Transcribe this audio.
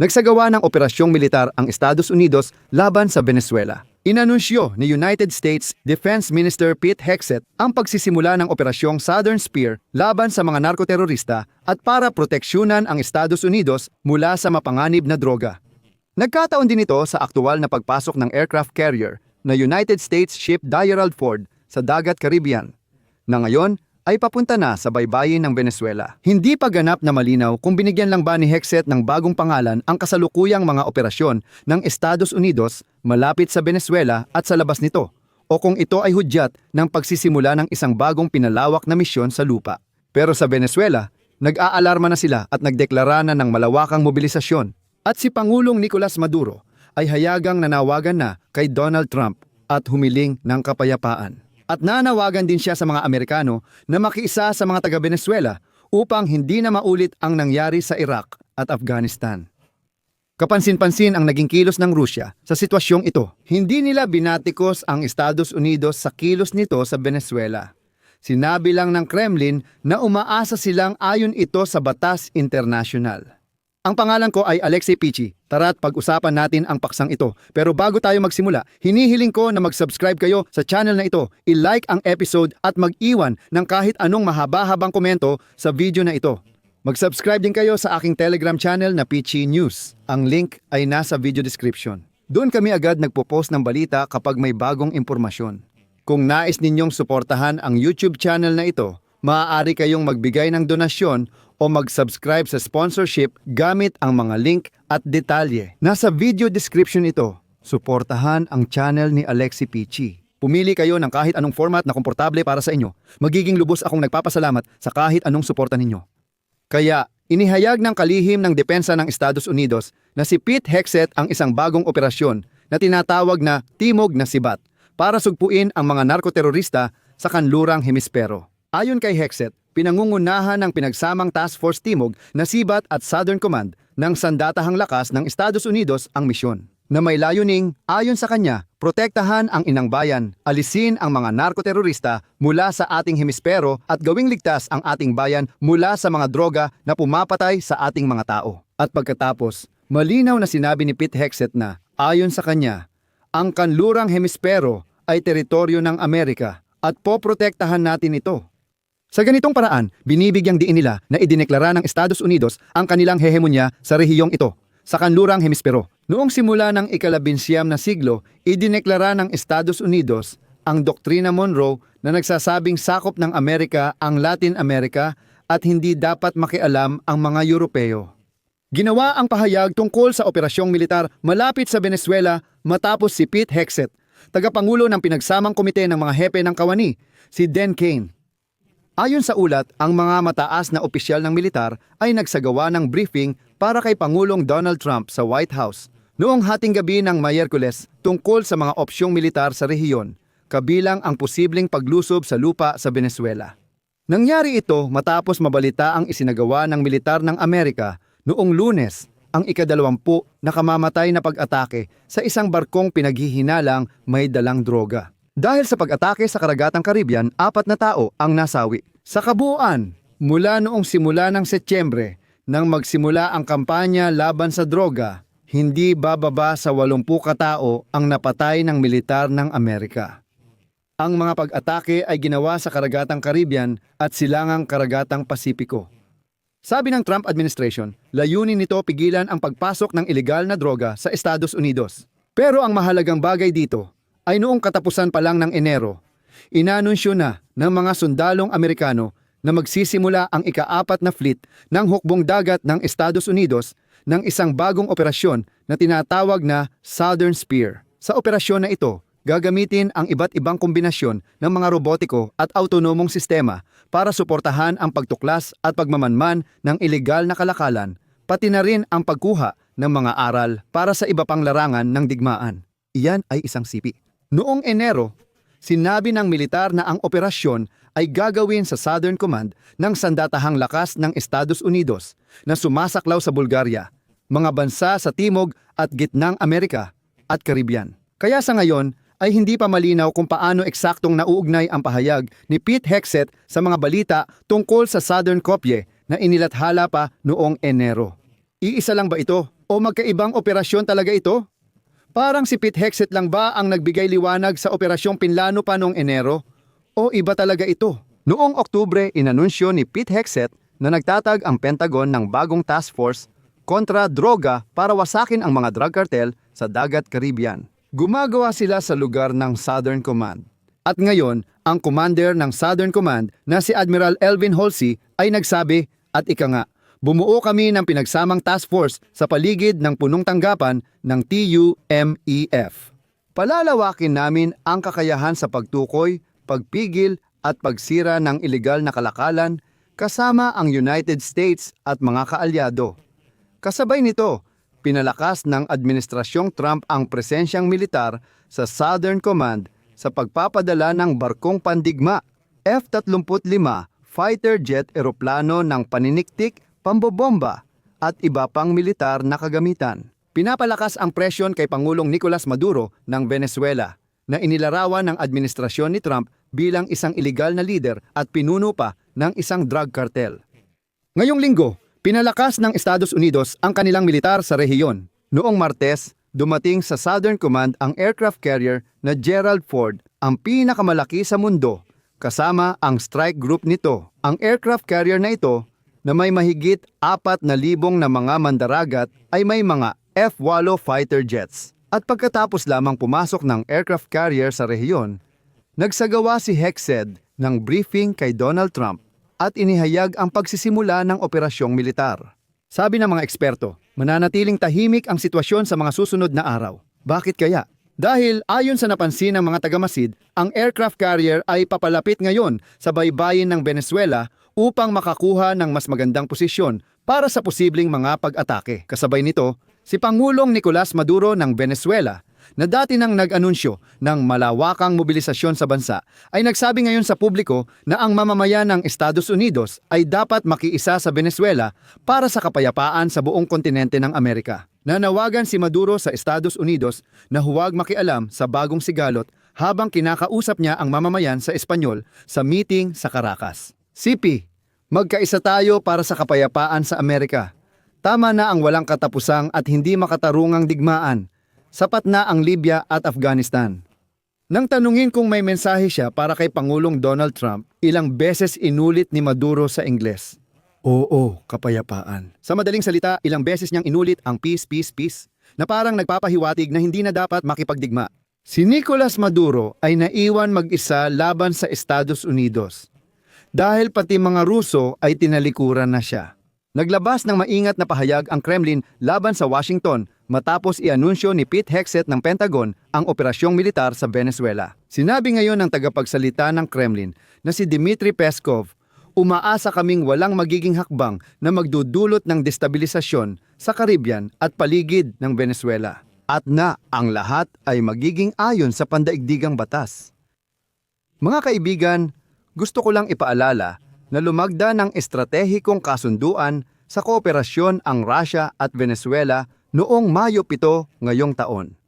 Nagsagawa ng operasyong militar ang Estados Unidos laban sa Venezuela. Inanunsyo ni United States Defense Minister Pete Hegseth ang pagsisimula ng operasyong Southern Spear laban sa mga narkoterorista at para proteksyonan ang Estados Unidos mula sa mapanganib na droga. Nagkataon din ito sa aktual na pagpasok ng aircraft carrier na United States ship Gerald Ford sa Dagat Caribbean, na ngayon ay papunta na sa baybayin ng Venezuela. Hindi pa ganap na malinaw kung binigyan lang ba ni Hexet ng bagong pangalan ang kasalukuyang mga operasyon ng Estados Unidos malapit sa Venezuela at sa labas nito, o kung ito ay hudyat ng pagsisimula ng isang bagong pinalawak na misyon sa lupa. Pero sa Venezuela, nag-aalarma na sila at nagdeklara na ng malawakang mobilisasyon. At si Pangulong Nicolas Maduro ay hayagang nanawagan na kay Donald Trump at humiling ng kapayapaan. At nanawagan din siya sa mga Amerikano na makiisa sa mga taga-Venezuela upang hindi na maulit ang nangyari sa Iraq at Afghanistan. Kapansin-pansin ang naging kilos ng Rusya sa sitwasyong ito. Hindi nila binatikos ang Estados Unidos sa kilos nito sa Venezuela. Sinabi lang ng Kremlin na umaasa silang ayon ito sa batas internasyonal. Ang pangalan ko ay Alexei Pichi. Tara't pag-usapan natin ang paksang ito. Pero bago tayo magsimula, hinihiling ko na mag-subscribe kayo sa channel na ito, i-like ang episode at mag-iwan ng kahit anong mahaba-habang komento sa video na ito. Mag-subscribe din kayo sa aking Telegram channel na Pichi News. Ang link ay nasa video description. Doon kami agad nagpo-post ng balita kapag may bagong impormasyon. Kung nais ninyong suportahan ang YouTube channel na ito, maaari kayong magbigay ng donasyon o mag-subscribe sa sponsorship gamit ang mga link at detalye. Nasa video description ito. Suportahan ang channel ni Alexi Pichi. Pumili kayo ng kahit anong format na komportable para sa inyo. Magiging lubos akong nagpapasalamat sa kahit anong suporta ninyo. Kaya, inihayag ng kalihim ng depensa ng Estados Unidos na si Pete Hexet ang isang bagong operasyon na tinatawag na Timog na Sibat para sugpuin ang mga narkoterorista sa kanlurang hemispero. Ayon kay Hexet, pinangungunahan ng pinagsamang Task Force Timog na Sibat at Southern Command ng sandatahang lakas ng Estados Unidos ang misyon na may layuning, ayon sa kanya, protektahan ang inang bayan, alisin ang mga narkoterorista mula sa ating hemispero at gawing ligtas ang ating bayan mula sa mga droga na pumapatay sa ating mga tao. At pagkatapos, malinaw na sinabi ni Pete Hexet na, ayon sa kanya, ang kanlurang hemispero ay teritoryo ng Amerika at poprotektahan natin ito. Sa ganitong paraan, binibigyang diin nila na idineklara ng Estados Unidos ang kanilang hehemonya sa rehiyong ito, sa kanlurang hemispero. Noong simula ng ikalabinsyam na siglo, idineklara ng Estados Unidos ang Doktrina Monroe na nagsasabing sakop ng Amerika ang Latin America at hindi dapat makialam ang mga Europeo. Ginawa ang pahayag tungkol sa operasyong militar malapit sa Venezuela matapos si Pete Hexet, tagapangulo ng pinagsamang komite ng mga hepe ng kawani, si Dan Kane. Ayon sa ulat, ang mga mataas na opisyal ng militar ay nagsagawa ng briefing para kay Pangulong Donald Trump sa White House noong hating gabi ng Mayerkules tungkol sa mga opsyong militar sa rehiyon, kabilang ang posibleng paglusob sa lupa sa Venezuela. Nangyari ito matapos mabalita ang isinagawa ng militar ng Amerika noong lunes ang ikadalawampu na kamamatay na pag-atake sa isang barkong pinaghihinalang may dalang droga. Dahil sa pag-atake sa karagatang Caribbean, apat na tao ang nasawi. Sa kabuuan, mula noong simula ng Setyembre, nang magsimula ang kampanya laban sa droga, hindi bababa sa 80 katao ang napatay ng militar ng Amerika. Ang mga pag-atake ay ginawa sa karagatang Caribbean at silangang karagatang Pasipiko. Sabi ng Trump administration, layunin nito pigilan ang pagpasok ng ilegal na droga sa Estados Unidos. Pero ang mahalagang bagay dito ay noong katapusan pa lang ng Enero, inanunsyo na ng mga sundalong Amerikano na magsisimula ang ikaapat na fleet ng hukbong dagat ng Estados Unidos ng isang bagong operasyon na tinatawag na Southern Spear. Sa operasyon na ito, gagamitin ang iba't ibang kombinasyon ng mga robotiko at autonomong sistema para suportahan ang pagtuklas at pagmamanman ng ilegal na kalakalan, pati na rin ang pagkuha ng mga aral para sa iba pang larangan ng digmaan. Iyan ay isang sipi. Noong Enero, sinabi ng militar na ang operasyon ay gagawin sa Southern Command ng sandatahang lakas ng Estados Unidos na sumasaklaw sa Bulgaria, mga bansa sa Timog at Gitnang Amerika at Caribbean. Kaya sa ngayon ay hindi pa malinaw kung paano eksaktong nauugnay ang pahayag ni Pete Hexet sa mga balita tungkol sa Southern Kopje na inilathala pa noong Enero. Iisa lang ba ito O magkaibang operasyon talaga ito? Parang si Pete Hexet lang ba ang nagbigay liwanag sa operasyong pinlano pa noong Enero? O iba talaga ito? Noong Oktubre, inanunsyo ni Pete Hexet na nagtatag ang Pentagon ng bagong task force kontra droga para wasakin ang mga drug cartel sa Dagat Caribbean. Gumagawa sila sa lugar ng Southern Command. At ngayon, ang commander ng Southern Command na si Admiral Elvin Halsey ay nagsabi at ika nga, bumuo kami ng pinagsamang task force sa paligid ng punong tanggapan ng TUMEF. Palalawakin namin ang kakayahan sa pagtukoy, pagpigil at pagsira ng ilegal na kalakalan kasama ang United States at mga kaalyado. Kasabay nito, pinalakas ng Administrasyong Trump ang presensyang militar sa Southern Command sa pagpapadala ng barkong pandigma, F-35 fighter jet eroplano ng paniniktik, pambobomba at iba pang militar na kagamitan. Pinapalakas ang presyon kay Pangulong Nicolas Maduro ng Venezuela na inilarawan ng administrasyon ni Trump bilang isang iligal na leader at pinuno pa ng isang drug cartel. Ngayong linggo, pinalakas ng Estados Unidos ang kanilang militar sa rehiyon. Noong Martes, dumating sa Southern Command ang aircraft carrier na Gerald Ford, ang pinakamalaki sa mundo, kasama ang strike group nito. Ang aircraft carrier na ito, na may mahigit apat na libong na mga mandaragat, ay may mga F-8 fighter jets. At pagkatapos lamang pumasok ng aircraft carrier sa rehiyon, nagsagawa si Hexed ng briefing kay Donald Trump at inihayag ang pagsisimula ng operasyong militar. Sabi ng mga eksperto, mananatiling tahimik ang sitwasyon sa mga susunod na araw. Bakit kaya? Dahil ayon sa napansin ng mga tagamasid, ang aircraft carrier ay papalapit ngayon sa baybayin ng Venezuela upang makakuha ng mas magandang posisyon para sa posibleng mga pag-atake. Kasabay nito, si Pangulong Nicolas Maduro ng Venezuela na dati nang nag-anunsyo ng malawakang mobilisasyon sa bansa ay nagsabi ngayon sa publiko na ang mamamayan ng Estados Unidos ay dapat makiisa sa Venezuela para sa kapayapaan sa buong kontinente ng Amerika. Nanawagan si Maduro sa Estados Unidos na huwag makialam sa bagong sigalot habang kinakausap niya ang mamamayan sa Espanyol sa meeting sa Caracas. CP, magkaisa tayo para sa kapayapaan sa Amerika. Tama na ang walang katapusang at hindi makatarungang digmaan. Sapat na ang Libya at Afghanistan. Nang tanungin kung may mensahe siya para kay Pangulong Donald Trump, ilang beses inulit ni Maduro sa Ingles. Oo, kapayapaan. Sa madaling salita, ilang beses niyang inulit ang peace, peace, peace, na parang nagpapahiwatig na hindi na dapat makipagdigma. Si Nicolas Maduro ay naiwan mag-isa laban sa Estados Unidos. Dahil pati mga Ruso ay tinalikuran na siya. Naglabas ng maingat na pahayag ang Kremlin laban sa Washington matapos ianunsyo ni Pete Hexet ng Pentagon ang operasyong militar sa Venezuela. Sinabi ngayon ng tagapagsalita ng Kremlin na si Dmitry Peskov, umaasa kaming walang magiging hakbang na magdudulot ng destabilisasyon sa Caribbean at paligid ng Venezuela at na ang lahat ay magiging ayon sa pandaigdigang batas. Mga kaibigan, gusto ko lang ipaalala na lumagda ng estratehikong kasunduan sa kooperasyon ang Russia at Venezuela noong Mayo 7 ngayong taon.